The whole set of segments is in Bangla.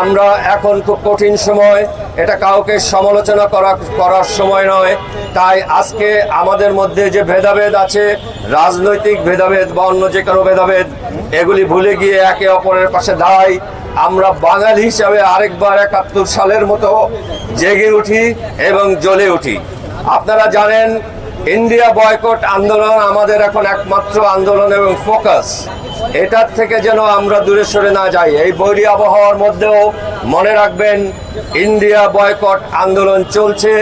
আমরা এখন খুব কঠিন সময়, এটা কাউকে সমালোচনা করা, করার সময় নয়। তাই আজকে আমাদের মধ্যে যে ভেদাভেদ আছে, রাজনৈতিক ভেদাভেদ বা অন্য যে কোনো ভেদাভেদ, এগুলি ভুলে গিয়ে একে অপরের পাশে দাঁড়াই। আমরা বাঙালি হিসাবে আরেকবার একাত্তর সালের মতো জেগে উঠি এবং জ্বলে উঠি। আপনারা জানেন, ইন্ডিয়া বয়কট আন্দোলন আমাদের এখন একমাত্র আন্দোলন এবং ফোকাস। এটার থেকে যেন আমরা দূরে সরে না যাই। এই বৈরী আবহাওয়ার মধ্যেও মনে রাখবেন, ইন্ডিয়া বয়কট আন্দোলন চলছে,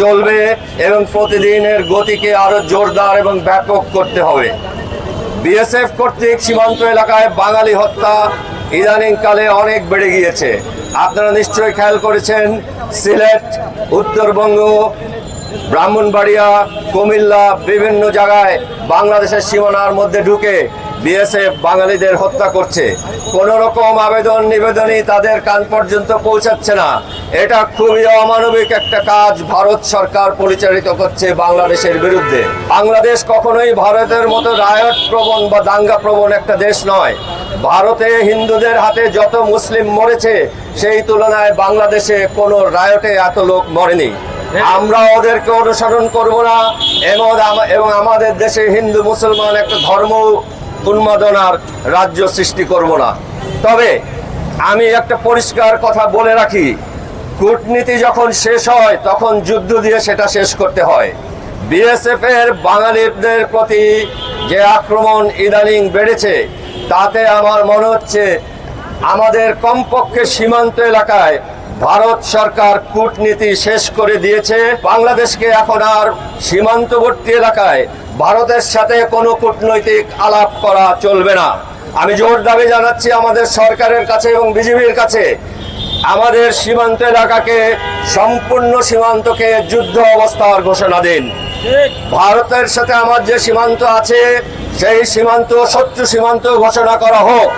চলবে এবং প্রতিদিনের গতিকে আরও জোরদার এবং ব্যাপক করতে হবে। বিএসএফ কর্তৃক সীমান্ত এলাকায় বাঙালি হত্যা ইদানিংকালে অনেক বেড়ে গিয়েছে। আপনারা নিশ্চয়ই খেয়াল করেছেন, সিলেট, উত্তরবঙ্গ ব্রাহ্মণবাড়িয়া, কুমিল্লা, বিভিন্ন জায়গায় বাংলাদেশের সীমানার মধ্যে ঢুকে বিএসএফ বাঙালিদের হত্যা করছে। কোন রকম আবেদন নিবেদনই তাদের কান পর্যন্ত পৌঁছাচ্ছে না। এটা খুবই অমানবিক একটা কাজ ভারত সরকার পরিচালিত করছে বাংলাদেশের বিরুদ্ধে। বাংলাদেশ কখনোই ভারতের মতো রায়ট প্রবণ বা দাঙ্গা প্রবণ একটা দেশ নয়। ভারতে হিন্দুদের হাতে যত মুসলিম মরেছে, সেই তুলনায় বাংলাদেশে কোনো রায়টে এত লোক মরেনি। আমরা ওদেরকে অনুসরণ করব না। এবং এবং আমাদের দেশে হিন্দু, মুসলমান একটা ধর্ম উন্মাদনার রাজ্য সৃষ্টি করব না। তবে আমি একটা পরিষ্কার কথা বলে রাখি, কূটনীতি যখন শেষ হয়, তখন যুদ্ধ দিয়ে সেটা শেষ করতে হয়। বিএসএফ এর বাঙালিদের প্রতি যে আক্রমণ ইদানিং বেড়েছে, তাতে আমার মনে হচ্ছে আমাদের কমপক্ষে সীমান্ত এলাকায় ভারত সরকার কূটনীতি শেষ করে দিয়েছে। বাংলাদেশকে এখন আর সীমান্তবর্তী এলাকায় ভারতের সাথে কোনো কূটনৈতিক আলাপ করা চলবে না। আমি জোর দাবি জানাচ্ছি আমাদের সরকারের কাছে এবং বিজেপির কাছে। আমাদের সীমান্ত এলাকাকে, সম্পূর্ণ সীমান্তকে যুদ্ধ অবস্থার ঘোষণা দিন। ভারতের সাথে আমার যে সীমান্ত আছে, সেই সীমান্ত, শত্রু সীমান্ত ঘোষণা করা হোক।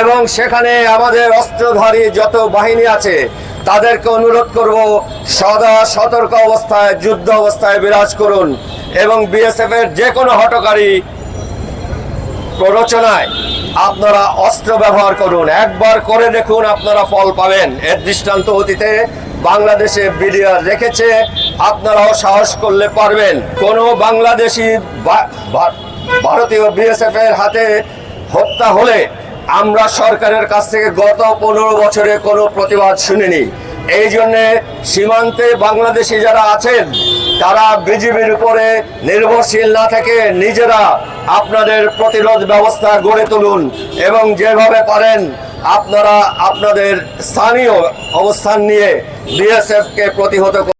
এবং সেখানে আমাদের অস্ত্রধারী যত বাহিনী আছে তাদেরকে অনুরোধ করব সদা সতর্ক অবস্থায়, যুদ্ধ অবস্থায় বিরাজ করুন এবং বিএসএফ এর যে কোনো হটকারী প্ররোচনায় আপনারা অস্ত্র ব্যবহার করুন। একবার করে দেখুন আপনারা ফল পাবেন। এর দৃষ্টান্ত অতীতে বাংলাদেশে বিডিআর রেখেছে, আপনারাও সাহস করলে পারবেন। কোন বাংলাদেশি ভারতীয় বিএসএফ এর হাতে হত্যা হলে আমরা সরকারের কাছ থেকে গত পনেরো বছরে কোনো প্রতিবাদ শুনিনি এই জন্যে সীমান্তে বাংলাদেশি যারা আছেন, তারা বিজিবির উপরে নির্ভরশীল না থেকে নিজেরা আপনাদের প্রতিরোধ ব্যবস্থা গড়ে তুলুন এবং যেভাবে পারেন আপনারা আপনাদের স্থানীয় অবস্থান নিয়ে বিএসএফকে প্রতিহত।